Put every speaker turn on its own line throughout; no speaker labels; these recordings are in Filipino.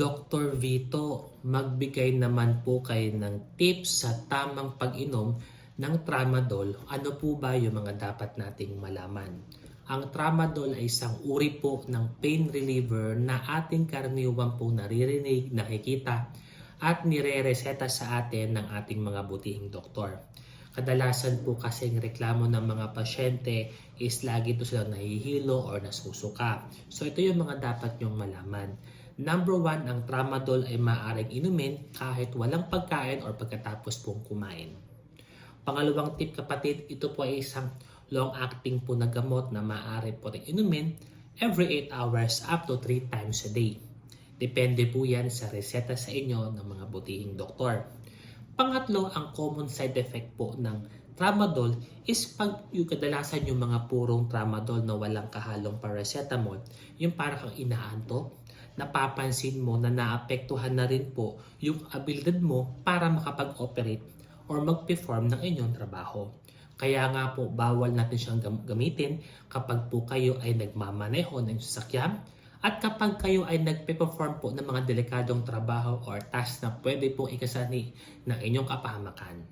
Dr. Vito, magbigay naman po kayo ng tips sa tamang pag-inom ng tramadol. Ano po ba yung mga dapat nating malaman? Ang tramadol ay isang uri po ng pain reliever na ating karaniwan po naririnig, nakikita at nire-reseta sa atin ng ating mga butihing doktor. Kadalasan po kasing reklamo ng mga pasyente is lagi to silang nahihilo or nasusuka. So ito yung mga dapat nyong malaman. Number one, ang tramadol ay maaaring inumin kahit walang pagkain or pagkatapos pong kumain. Pangalawang tip kapatid, ito po ay isang long-acting po na gamot na maaari po rin inumin every 8 hours up to 3 times a day. Depende po yan sa reseta sa inyo ng mga butihing doktor. Pangatlo, ang common side effect po ng tramadol is pag yung kadalasan yung mga purong tramadol na walang kahalong paracetamol, yung parang kang inaantok, napapansin mo na naapektuhan na rin po yung abilidad mo para makapag-operate or mag-perform ng inyong trabaho. Kaya nga po, bawal natin siyang gam- gamitin kapag po kayo ay nagmamaneho ng sasakyan at kapag kayo ay nagpe-perform po ng mga delikadong trabaho or task na pwede po ikasani ng inyong kapahamakan.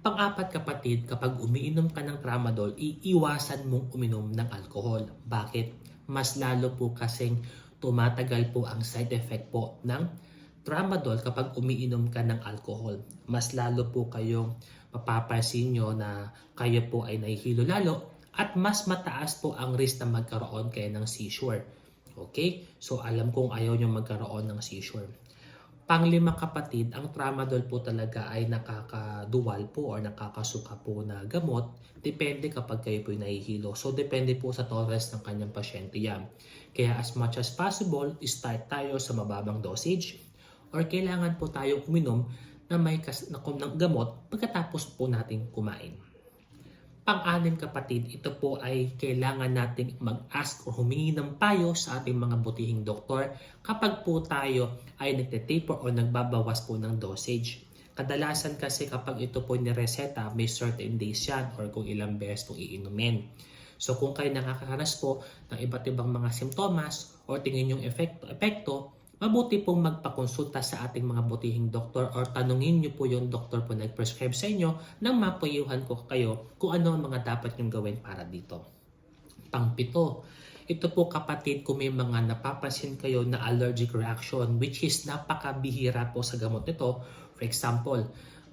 Pang-apat kapatid, kapag umiinom ka ng tramadol, iiwasan mong uminom ng alkohol. Bakit? Mas lalo po kasing tumatagal po ang side effect po ng tramadol kapag umiinom ka ng alcohol. Mas lalo po kayong mapapansin nyo na kayo po ay nahihilo lalo at mas mataas po ang risk na magkaroon kayo ng seizure. Okay? So alam kong ayaw nyo magkaroon ng seizure. Panglima kapatid, ang tramadol po talaga ay nakakaduwal po or nakakasuka po na gamot. Depende kapag kayo po nahihilo. So depende po sa tolerance ng kanyang pasyente yan. Kaya as much as possible, start tayo sa mababang dosage or kailangan po tayo uminom na may kas na ng gamot pagkatapos po nating kumain. Pang-anim kapatid, ito po ay kailangan nating mag-ask o humingi ng payo sa ating mga butihing doktor kapag po tayo ay nagtitaper o nagbabawas po ng dosage. Kadalasan kasi kapag ito po nireseta, may certain days yan or kung ilang beses itong iinumin. So kung kayo nakakaranas po ng iba't ibang mga simptomas or tingin yung epekto, epekto mabuti pong magpakonsulta sa ating mga butihing doktor or tanungin niyo po yung doktor po nag-prescribe sa inyo nang mapayuhan ko kayo kung ano ang mga dapat niyong gawin para dito. Pangpito, ito po kapatid kung may mga napapansin kayo na allergic reaction which is napakabihira po sa gamot nito. For example,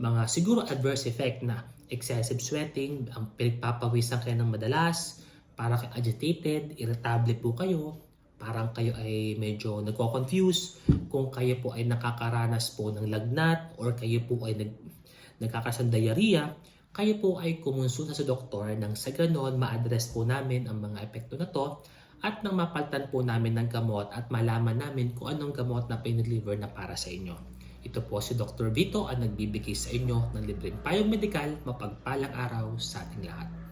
mga siguro adverse effect na excessive sweating, ang pinagpapawisan kayo ng madalas, para kayo agitated, irritable po kayo, parang kayo ay medyo nagko-confuse kung kayo po ay nakakaranas po ng lagnat or kayo po ay nag, nagkakasan diarrhea, kayo po ay kumonsulta sa doktor nang sa ganon ma-address po namin ang mga epekto na to at nang mapaltan po namin ng gamot at malaman namin kung anong gamot na pain reliever na para sa inyo. Ito po si Dr. Vito ang nagbibigay sa inyo ng libreng payong medikal mapagpalang araw sa ating lahat.